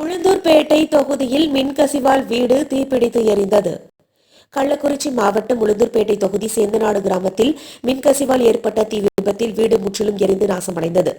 உளுந்தூர்பேட்டை தொகுதியில் மின்கசிவால் வீடு தீப்பிடித்து எரிந்தது. கள்ளக்குறிச்சி மாவட்டம் உளுந்தூர்பேட்டை தொகுதி சேந்தநாடு கிராமத்தில் மின்கசிவால் ஏற்பட்ட தீ விபத்தில் வீடு முற்றிலும் எரிந்து நாசமடைந்தது.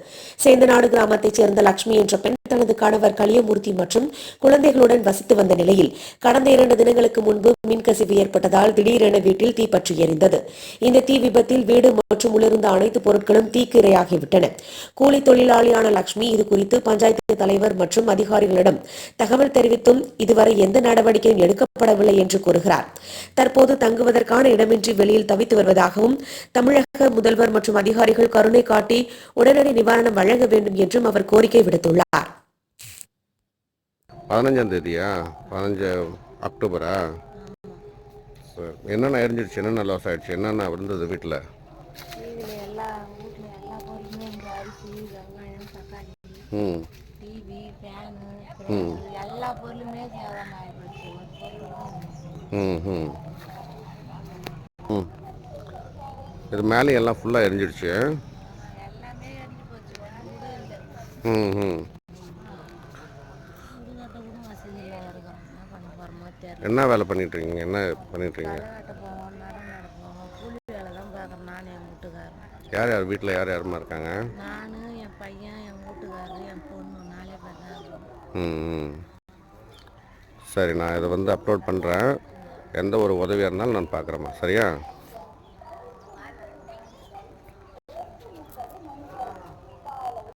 சேந்தநாடு கிராமத்தைச் சேர்ந்த லட்சுமி என்ற பெண் தனது கணவர் கலியமூர்த்தி மற்றும் குழந்தைகளுடன் வசித்து வந்த நிலையில் கடந்த இரண்டு தினங்களுக்கு முன்பு மின்கசிவு ஏற்பட்டதால் திடீரென வீட்டில் தீப்பற்றி எரிந்தது. இந்த தீ விபத்தில் வீடு மற்றும் உள்ளிருந்த அனைத்து பொருட்களும் தீக்கு இரையாகிவிட்டன. கூலி தொழிலாளியான லட்சுமி இது குறித்து பஞ்சாயத்து தலைவர் மற்றும் அதிகாரிகளிடம் தகவல் தெரிவித்தும் இதுவரை எந்த நடவடிக்கையும் எடுக்கப்படவில்லை என்று கூறுகிறார். தற்போது தங்குவதற்கான இடமின்றி வெளியில் தவித்து வருவதாகவும் தமிழக முதல்வர் மற்றும் அதிகாரிகள் கருணை காட்டி உடனடி நிவாரணம் வழங்க வேண்டும் என்றும் அவர் கோரிக்கை விடுத்துள்ளார். பதினஞ்சாம் தேதியா? பதினஞ்சு அக்டோபரா? என்னென்ன எரிஞ்சிடுச்சு என்னென்ன லாஸ் ஆயிடுச்சு? என்னென்ன இருந்தது வீட்டில் ம். டிவி ஃபேனு எல்லா பொருளுமே சேதம் ம் ம். ம் இது மேலே எல்லாம் ஃபுல்லாக எரிஞ்சிடுச்சு. ம் ம். என்ன வேலை பண்ணிட்டு இருக்கீங்க என்ன பண்ணிட்டு இருக்கீங்க களை வெட்ட போவோம் நடம் நடப்போம் கூலி வேலை தான் பார்க்குறேன் நான் என் வீட்டுக்காரன் யார் யார் வீட்டில் யார் யாருமா இருக்காங்க? ம் சரி நான் இதை வந்து அப்லோட் பண்ணுறேன் எந்த ஒரு உதவியாக இருந்தாலும் நான் பார்க்குறேம்மா. சரியா?